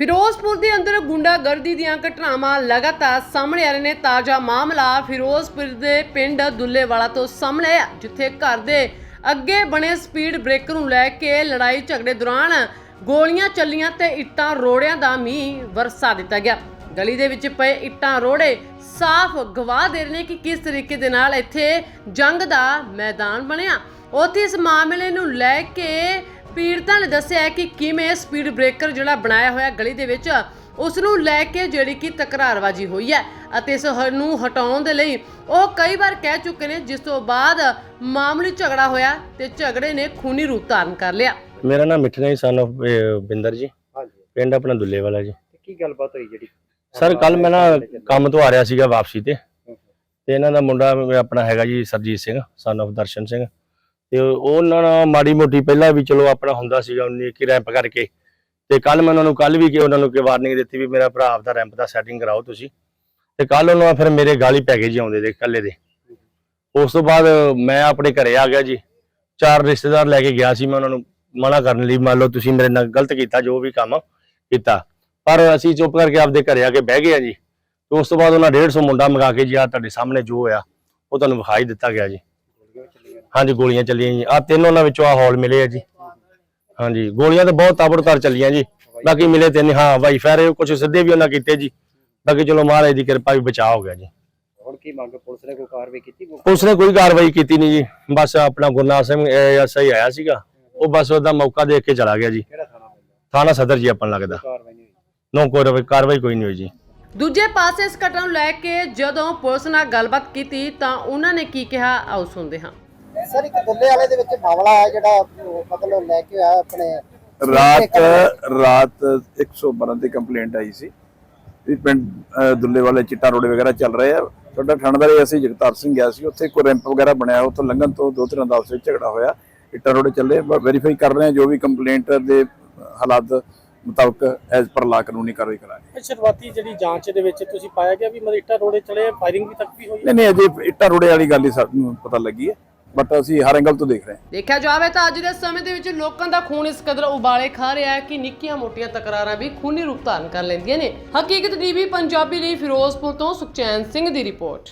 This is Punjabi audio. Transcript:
ਫਿਰੋਜ਼ਪੁਰ ਦੇ ਅੰਦਰ ਗੁੰਡਾਗਰਦੀ ਦੀਆਂ ਘਟਨਾਵਾਂ ਲਗਾਤਾਰ ਸਾਹਮਣੇ ਆ ਰਹੇ ਨੇ। ਤਾਜ਼ਾ ਮਾਮਲਾ ਫਿਰੋਜ਼ਪੁਰ ਦੇ ਪਿੰਡ ਦੁੱਲੇਵਾਲਾ ਤੋਂ ਸਾਹਮਣੇ ਆਇਆ ਜਿੱਥੇ ਘਰ ਦੇ ਅੱਗੇ ਬਣੇ ਸਪੀਡ ਬ੍ਰੇਕਰ ਨੂੰ ਲੈ ਕੇ ਲੜਾਈ ਝਗੜੇ ਦੌਰਾਨ ਗੋਲੀਆਂ ਚੱਲੀਆਂ ਤੇ ਇੱਟਾਂ ਰੋੜਿਆਂ ਦਾ ਮੀਂਹ ਵਰਸਾ ਦਿੱਤਾ ਗਿਆ। ਗਲੀ ਦੇ ਵਿੱਚ ਪਏ ਇੱਟਾਂ ਰੋੜੇ ਸਾਫ਼ ਗਵਾਹ ਦੇ ਰਹੇ ਨੇ ਕਿ ਕਿਸ ਤਰੀਕੇ ਦੇ ਨਾਲ ਇੱਥੇ ਜੰਗ ਦਾ ਮੈਦਾਨ ਬਣਿਆ। ਉੱਥੇ ਇਸ ਮਾਮਲੇ ਨੂੰ ਲੈ ਕੇ ਪੀੜਤਾਂ ਨੇ ਦੱਸਿਆ ਹੈ ਕਿ ਕਿਵੇਂ ਸਪੀਡ ਬ੍ਰੇਕਰ ਜਿਹੜਾ ਬਣਾਇਆ ਹੋਇਆ ਗਲੀ ਦੇ ਵਿੱਚ ਉਸ ਨੂੰ ਲੈ ਕੇ ਜਿਹੜੀ ਕਿ ਤਕਰਾਰਬਾਜ਼ੀ ਹੋਈ ਹੈ ਅਤੇ ਇਸ ਨੂੰ ਹਟਾਉਣ ਦੇ ਲਈ ਉਹ ਕਈ ਵਾਰ ਕਹਿ ਚੁੱਕੇ ਨੇ ਜਿਸ ਤੋਂ ਬਾਅਦ ਮਾਮੂਲੀ ਝਗੜਾ ਹੋਇਆ ਤੇ ਝਗੜੇ ਨੇ ਖੂਨੀ ਰੂਪ ਧਾਰਨ ਕਰ ਲਿਆ। ਮੇਰਾ ਨਾਮ ਮਿਠਨਾ ਜੀ ਸਨ ਅਹ, ਬਿੰਦਰ ਜੀ। ਹਾਂਜੀ। ਪਿੰਡ ਆਪਣਾ ਦੁੱਲੇ ਵਾਲਾ ਜੀ। ਤੇ ਕੀ ਗੱਲਬਾਤ ਹੋਈ ਜਿਹੜੀ? ਸਰ ਕੱਲ ਮੈਂ ਨਾ ਕੰਮ ਤੋਂ ਆ ਰਿਹਾ ਸੀਗਾ ਵਾਪਸੀ ਤੇ। ਤੇ ਇਹਨਾਂ ਦਾ ਮੁੰਡਾ ਆਪਣਾ ਹੈਗਾ ਜੀ ਸਰਜੀਤ ਸਿੰਘ ਸਨ of ਦਰਸ਼ਨ ਸਿੰਘ। ਤੇ ਉਹਨਾਂ ਨਾਲ ਮਾੜੀ ਮੋਟੀ ਪਹਿਲਾਂ ਵੀ ਚਲੋ ਆਪਣਾ ਹੁੰਦਾ ਸੀਗਾ ਉਹਨੇ ਕਿ ਰੈਂਪ ਕਰਕੇ। ਤੇ ਕੱਲ ਮੈਂ ਉਹਨਾਂ ਨੂੰ ਕੱਲ ਵੀ ਕਿ ਉਹਨਾਂ ਨੂੰ ਕਿ ਵਾਰਨਿੰਗ ਦਿੱਤੀ ਵੀ ਮੇਰਾ ਭਰਾ ਆਪਦਾ ਰੈਂਪ ਦਾ ਸੈਟਿੰਗ ਕਰਾਓ ਤੁਸੀਂ। ਤੇ ਕੱਲ ਉਹਨਾਂ ਫਿਰ ਮੇਰੇ ਗਾਲੀ ਪੈ ਗਈ ਜੀ ਆਉਂਦੇ ਦੇ, ਇਕੱਲੇ ਦੇ। ਉਸ ਤੋਂ ਬਾਅਦ ਮੈਂ ਆਪਣੇ ਘਰੇ ਆ ਗਿਆ ਜੀ। ਚਾਰ ਰਿਸ਼ਤੇਦਾਰ ਲੈ ਕੇ ਗਿਆ ਸੀ ਮੈਂ ਉਹਨਾਂ ਨੂੰ, ਮਨਾ ਕਰਨ ਲਈ, ਮੰਨ ਲਓ ਤੁਸੀਂ ਮੇਰੇ ਨਾਲ ਗਲਤ ਕੀਤਾ, ਜੋ ਵੀ ਕੰਮ ਕੀਤਾ। ਪਰ ਅਸੀਂ ਚੁੱਪ ਕਰਕੇ ਆਪਦੇ ਘਰੇ ਆ ਕੇ ਬਹਿ ਗਏ ਆ ਜੀ। ਤੇ ਉਸ ਤੋਂ ਬਾਅਦ ਉਹਨਾਂ 150 ਮੁੰਡਾ ਮੰਗਾ ਕੇ ਜੀ ਆ ਤੁਹਾਡੇ ਸਾਹਮਣੇ ਜੋ ਹੋਇਆ, ਉਹ ਤੁਹਾਨੂੰ ਵਿਖਾਈ ਦਿੱਤਾ ਗਿਆ ਜੀ। ਹਾਂਜੀ ਗੋਲੀਆਂ ਚੱਲੀਆਂ ਜੀ। ਆ ਤਿੰਨ ਉਹਨਾਂ ਵਿੱਚੋਂ ਆ ਹੌਲ ਮਿਲੇ ਆ ਜੀ। ਹਾਂਜੀ ਗੋਲੀਆਂ ਤਾਂ ਬਹੁਤ ਤਾਬੜਤਾਰ ਚੱਲੀਆਂ ਜੀ। ਬਾਕੀ ਮਿਲੇ ਤਿੰਨ ਹਾਂ ਵਾਈ ਫਾਇਰ ਕੁਝ ਸਿੱਧੇ ਵੀ ਉਹਨਾਂ ਕੀਤੇ ਜੀ। ਬਾਕੀ ਚਲੋ ਮਹਾਰਾਜ ਦੀ ਕਿਰਪਾ ਵੀ ਬਚਾਅ ਹੋ ਗਿਆ ਜੀ। ਹੁਣ ਕੀ ਮੰਗ ਪੁਲਿਸ ਨੇ ਕੋਈ ਕਾਰਵਾਈ ਕੀਤੀ? ਪੁਲਿਸ ਨੇ ਕੋਈ ਕਾਰਵਾਈ ਕੀਤੀ ਨਹੀਂ ਜੀ। ਬਸ ਆਪਣਾ ਗੁਰਨਾਮ ਸਿੰਘ ਐਸਆਈ ਆਇਆ ਸੀਗਾ। ਉਹ ਬਸ ਉਹਦਾ ਮੌਕਾ ਦੇਖ ਕੇ ਚਲਾ ਗਿਆ ਜੀ। ਥਾਣਾ ਸਦਰ ਜੀ ਆਪਾਂ ਨੂੰ ਲੱਗਦਾ। ਕਾਰਵਾਈ ਨਹੀਂ ਹੋਈ। ਨੋ ਕੋਈ ਕਾਰਵਾਈ ਕੋਈ ਨਹੀਂ ਹੋਈ ਜੀ। ਦੂਜੇ ਪਾਸੇ ਇਸ ਘਟਨਾ ਨੂੰ ਲੈ ਕੇ ਜਦੋਂ ਪੁਲਿਸ ਨਾਲ ਗੱਲਬਾਤ ਕੀਤੀ ਤਾਂ ਉਹਨਾਂ ਨੇ ਕੀ ਕਿਹਾ? ਆਓ ਸੁਣਦੇ ਹਾਂ। ਸਰ ਇੱਕ ਦੁੱਲੇ ਵਾਲੇ ਦੇ ਵਿੱਚ ਮਾਮਲਾ ਹੈ ਜਿਹੜਾ ਉਹ ਮਤਲਬ ਲੈ ਕੇ ਆਇਆ ਆਪਣੇ ਰਾਤ ਰਾਤ 112 ਤੇ ਕੰਪਲੇਂਟ ਆਈ ਸੀ। ਵੀ ਪਿੰਡ ਅਹ, ਦੁੱਲੇ ਵਾਲੇ ਚਿੱਟਾ ਰੋੜੇ ਵਗੈਰਾ ਚੱਲ ਰਹੇ ਆ। ਤੁਹਾਡਾ ਥਾਣੇਦਾਰ ਅਸੀਂ ਜਗਤਾਰ ਸਿੰਘ ਗਿਆ ਸੀ। ਉੱਥੇ ਕੋਈ ਰੈਂਪ ਵਗੈਰਾ ਬਣਿਆ ਉੱਥੋਂ ਲੰਘਣ ਤੋਂ ਦੋ ਤਿੰਨ ਦਾ ਆਪਸ ਵਿੱਚ ਝਗੜਾ ਹੋਇਆ। ਇੱਟਾ ਰੋੜੇ ਚੱਲੇ ਵੈਰੀਫਾਈ ਕਰ ਰਹੇ ਆ ਜੋ ਵੀ ਕੰਪਲੇਂਟ ਦੇ ਹਾਲਾਤ ਮੁਤਾਬਕ ਐਜ਼ ਪਰ ਲਾ ਕਾਨੂੰਨੀ ਕਾਰਵਾਈ ਕਰਾਂਗੇ। ਇਹ ਸ਼ੁਰੂਆਤੀ ਜਿਹੜੀ ਜਾਂਚ ਦੇ ਵਿੱਚ ਤੁਸੀਂ ਪਾਇਆ ਗਿਆ ਵੀ ਮਰੀਟਾ ਰੋੜੇ ਚਲੇ ਫਾਇਰਿੰਗ ਵੀ ਤੱਕ ਵੀ ਹੋਈ ਨਹੀਂ ਨਹੀਂ ਅਜੇ ਇੱਟਾ ਰੋੜੇ ਵਾਲੀ ਗੱਲ ਹੀ ਸਾਨੂੰ ਪਤਾ ਲੱਗੀ ਹੈ। ਬਟ ਅਸੀਂ ਹਰ ਐਂਗਲ ਤੋਂ ਦੇਖ ਰਹੇ ਹਾਂ। ਦੇਖਿਆ ਜਾਵੇ ਤਾਂ ਅੱਜ ਦੇ ਸਮੇਂ ਦੇ ਵਿੱਚ ਲੋਕਾਂ ਦਾ ਖੂਨ ਇਸ ਕਦਰ ਉਬਾਲੇ ਖਾ ਰਿਹਾ ਹੈ ਕਿ ਨਿੱਕੀਆਂ ਮੋਟੀਆਂ ਤਕਰਾਰਾਂ ਵੀ ਖੂਨੀ ਰੂਪ ਧਾਰਨ ਕਰ ਲੈਂਦੀਆਂ ਨੇ। ਹਕੀਕਤ ਟੀਵੀ, ਪੰਜਾਬੀ ਲਈ ਫਿਰੋਜ਼ਪੁਰ ਤੋਂ ਸੁਖਚੈਨ ਸਿੰਘ ਦੀ ਰਿਪੋਰਟ।